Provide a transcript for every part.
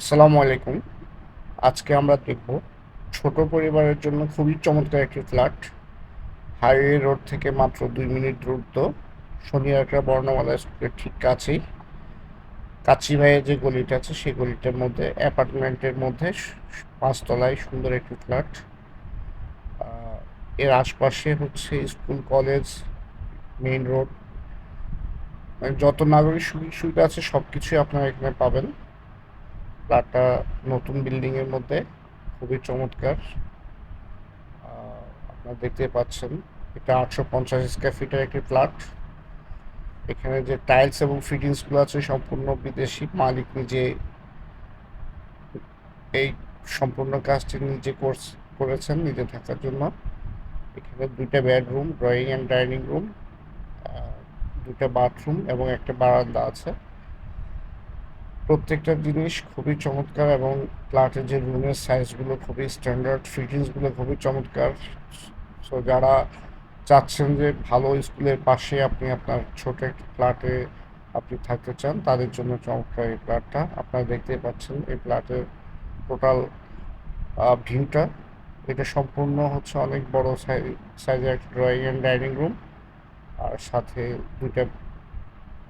আসসালামু আলাইকুম। আজকে আমরা দেখব ছোট পরিবারের জন্য খুবই চমৎকার একটি ফ্ল্যাট হাইওয়ে রোড থেকে মাত্র দুই মিনিট দূরত্ব। শনিয়ারকা বর্ণমালা স্কুলের ঠিক কাছেই। কাচিভাইয়ের যে গলিটা আছে, সেই গলিটার মধ্যে, অ্যাপার্টমেন্টের মধ্যে পাঁচতলায় সুন্দর একটি ফ্ল্যাট এর আশপাশে হচ্ছে স্কুল, কলেজ, মেইন রোড। মানে যত নাগরিক সুযোগ সুবিধা আছে সব কিছুই আপনারা এখানে পাবেন। ফ্ল্যাটটা নতুন বিল্ডিং এর মধ্যে, খুবই চমৎকার। আপনারা দেখতে পাচ্ছেন, এটা আটশো পঞ্চাশ স্কোয়ার ফিটের একটি ফ্ল্যাট এখানে যে টাইলস এবং ফিটিংসগুলো আছে, সম্পূর্ণ বিদেশি মালিক নিজে এই সম্পূর্ণ কাজটি নিজে কোর্স করেছেন নিজে থাকার জন্য। এখানে দুইটা bedroom drawing and dining room দুটা বাথরুম এবং একটা বারান্দা আছে। প্রত্যেকটা জিনিস খুবই চমৎকার এবং ফ্ল্যাটের যে রুমের সাইজগুলো খুবই স্ট্যান্ডার্ড ফিটিংসগুলো খুবই চমৎকার। সো যারা চাচ্ছেন যে ভালো স্কুলের পাশে আপনি আপনার ছোট একটা ফ্ল্যাটে আপনি থাকতে চান, তাদের জন্য চমৎকার এই ফ্ল্যাটটা আপনারা দেখতেই পাচ্ছেন এই ফ্ল্যাটের টোটাল ভিউটা এটা সম্পূর্ণ হচ্ছে অনেক বড় সাইজের একটা ড্রয়িং অ্যান্ড ডাইনিং রুম আর সাথে দুইটা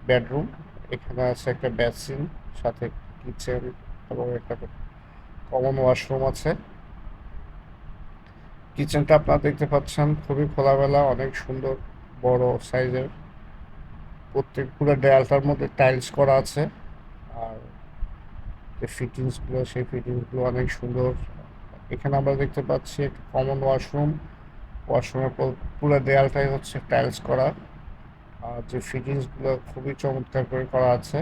বেডরুম এখানে আছে একটা বেসিন সাথে কিচেন এবং একটা কমন ওয়াশরুম আছে। কিচেনটা আপনারা দেখতে পাচ্ছেন, খুবই খোলামেলা, অনেক সুন্দর, বড় সাইজের। প্রত্যেক পুরো দেয়ালটার মধ্যে টাইলস করা আছে। আর যে ফিটিংসগুলো সেই ফিটিংসগুলো অনেক সুন্দর। এখানে আমরা দেখতে পাচ্ছি একটা কমন ওয়াশরুম ওয়াশরুমের পুরো দেয়ালটাই হচ্ছে টাইলস করা। আর যে ফিটিংসগুলো খুবই চমৎকার করে করা আছে।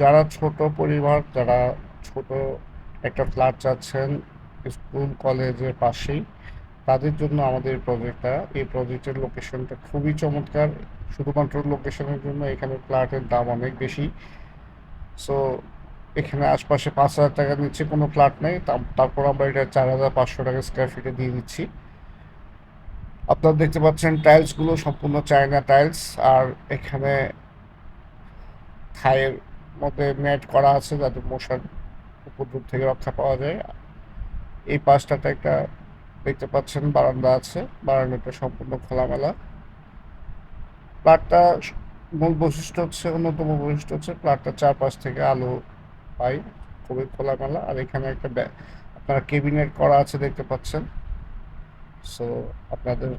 যারা ছোট পরিবার, যারা ছোট একটা ফ্ল্যাট চাচ্ছেন স্কুল, কলেজের পাশেই, তাদের জন্য আমাদের এই প্রজেক্টটা এই প্রজেক্টের লোকেশনটা খুবই চমৎকার। শুধুমাত্র লোকেশনের জন্য এখানে ফ্ল্যাটের দাম অনেক বেশি। সো এখানে আশপাশে পাঁচ হাজার টাকা নিচ্ছে, কোনো ফ্ল্যাট নেই। তারপর আমরা এটা চার হাজার পাঁচশো টাকা স্কোয়ার ফিটে দিয়ে দিচ্ছি। আপনারা দেখতে পাচ্ছেন টাইলসগুলো সম্পূর্ণ চায়না টাইলস আর এখানে থাইয়ের মধ্যে ম্যাট করা আছে যাতে মশার উপদ্রব থেকে রক্ষা পাওয়া যায়। এই পাশটাতে একটা দেখতে পাচ্ছেন, বারান্দা আছে। বারান্দাটা সম্পূর্ণ খোলামেলা। ফ্ল্যাটটা মূল বৈশিষ্ট্য হচ্ছে, অন্যতম বৈশিষ্ট্য হচ্ছে ফ্ল্যাটটা চারপাশ থেকে আলো পাই খুবই খোলামেলা। আর এখানে একটা আপনারা কেবিনেট করা আছে দেখতে পাচ্ছেন। সো আপনাদের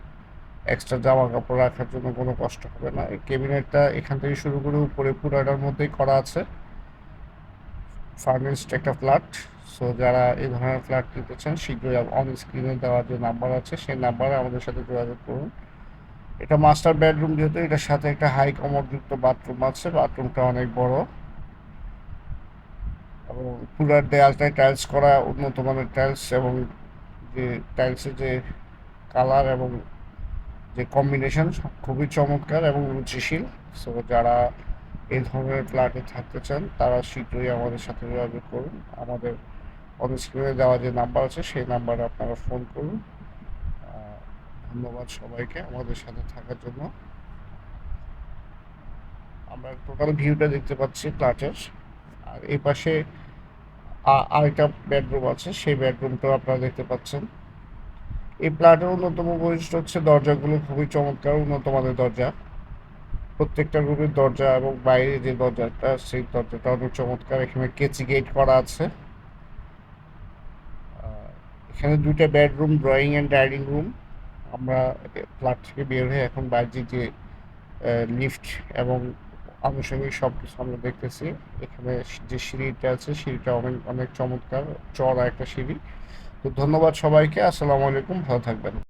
এক্সট্রা জামা কাপড় রাখার জন্য কোনো কষ্ট হবে না। এই কেবিনেটটা এখান থেকে শুরু করে উপরে পুরাটার মধ্যেই করা আছে। ফার্নিশড একটা ফ্ল্যাট সো যারা এই ধরনের ফ্ল্যাট নিতে চান, শীঘ্রই অন স্ক্রিনে দেওয়া যে নাম্বার আছে, সেই নাম্বারে আমাদের সাথে যোগাযোগ করুন। এটা মাস্টার বেডরুম যেহেতু, এটার সাথে একটা হাই কমোডযুক্ত বাথরুম আছে। বাথরুমটা অনেক বড়। এবং পুরার দেয়ালটায় টাইলস করা উন্নত মানের টাইলস এবং যে টাইলসের যে কালার এবং যে কম্বিনেশন খুবই চমৎকার এবং রুচিশীল। সো যারা এই ধরনের ফ্ল্যাটে থাকতে চান, তারা শীঘ্রই আমাদের সাথে যোগাযোগ করুন। আমাদের অন স্ক্রিনে দেওয়া যে নাম্বার আছে, সেই নাম্বারে আপনারা ফোন করুন। ধন্যবাদ সবাইকে আমাদের সাথে থাকার জন্য। আমরা টোটাল ভিউটা দেখতে পাচ্ছি ফ্ল্যাটের আর এই পাশে আরেকটা বেডরুম আছে, সেই বেডরুমটাও আপনারা দেখতে পাচ্ছেন। এই ফ্ল্যাটের অন্যতম বৈশিষ্ট্য হচ্ছে দরজাগুলো খুবই চমৎকার, উন্নত মানের দরজা। প্রত্যেকটা রুমের দরজা এবং বাইরে যে দরজাটা, সেই দরজাটা অনেক চমৎকার। এখানে কেচি গেট করা আছে। এখানে দুইটা bedroom, drawing and dining room. আমরা ফ্ল্যাট থেকে বের হয়ে এখন বাইরে যে লিফট এবং আনুষঙ্গিক সব কিছু আমরা দেখতেছি। এখানে যে সিঁড়িটা আছে, সিঁড়িটা অনেক অনেক চমৎকার চড়া একটা সিঁড়ি। তো ধন্যবাদ সবাইকে আসসালামু আলাইকুম ভালো থাকবেন।